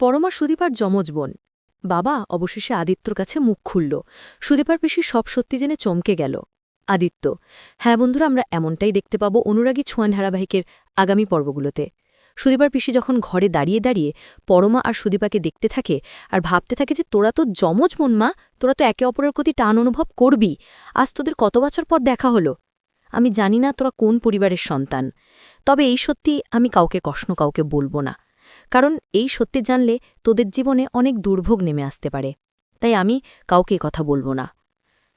পরমা সুদীপার যমজ বোন। বাবা, অবশেষে আদিত্যর কাছে মুখ খুলল। সুদীপার পিসি সব সত্যি জেনে চমকে গেল। আদিত্য হ্যাঁ বন্ধুরা, আমরা এমনটাই দেখতে পাবো অনুরাগী ছোঁয়ান ধারাবাহিকের আগামী পর্বগুলোতে। সুদীপার পিসি যখন ঘরে দাঁড়িয়ে দাঁড়িয়ে পরমা আর সুদীপাকে দেখতে থাকে আর ভাবতে থাকে যে, তোরা তো যমজ মন মা, তোরা তো একে অপরের প্রতি টান অনুভব করবি। আজ তোদের কত বছর পর দেখা হলো? আমি জানি না তোরা কোন পরিবারের সন্তান। তবে এই সত্যি আমি কাউকে কষ্ণ কাউকে বলব না। কারণ এই সত্যি জানলে তোদের জীবনে অনেক দুর্ভোগ নেমে আসতে পারে। তাই আমি কাউকে কথা বলব না।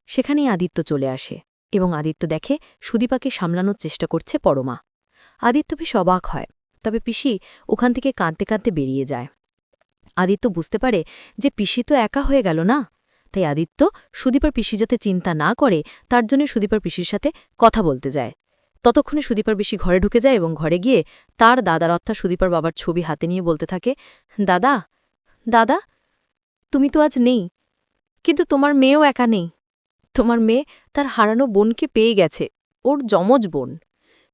সেখানেই আদিত্য চলে আসে এবং আদিত্য দেখে সুদীপাকে সামলানোর চেষ্টা করছে পরমা। আদিত্য বেশ অবাক হয়, তবে পিসি ওখান থেকে কাঁদতে কাঁদতে বেরিয়ে যায়। আদিত্য বুঝতে পারে যে পিসি তো একা হয়ে গেল না। তাই আদিত্য সুদীপার পিসি যাতে চিন্তা না করে, তার জন্য সুদীপার পিসির সাথে কথা বলতে যায়। ততক্ষণে সুদীপার বেশি ঘরে ঢুকে যায় এবং ঘরে গিয়ে তার দাদার অর্থাৎ সুদীপার বাবার ছবি হাতে নিয়ে বলতে থাকে, দাদা দাদা, তুমি তো আজ নেই, কিন্তু তোমার মেয়েও একা নেই। তোমার মেয়ে তার হারানো বোনকে পেয়ে গেছে, ওর যমজ বোন।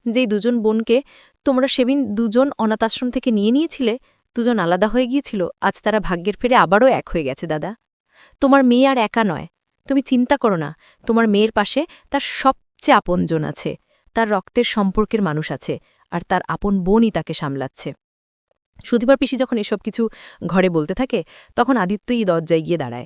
যেই দুজন বোনকে তোমরা সেদিন দুজন অনাথাশ্রম থেকে নিয়ে নিয়েছিলে, দুজন আলাদা হয়ে গিয়েছিল, আজ তারা ভাগ্যের ফেরে আবারও এক হয়ে গেছে, দাদা। তোমার মেয়ে আর একা নয়, তুমি চিন্তা করো না, তোমার মেয়ের পাশে তার সবচেয়ে আপনজন আছে তার রক্তের সম্পর্কের মানুষ আছে আর তার আপন বোনই তাকে সামলাচ্ছে। সুদীপার পিসি যখন এসব কিছু ঘরে বলতে থাকে, তখন আদিত্যই দরজায় গিয়ে দাঁড়ায়।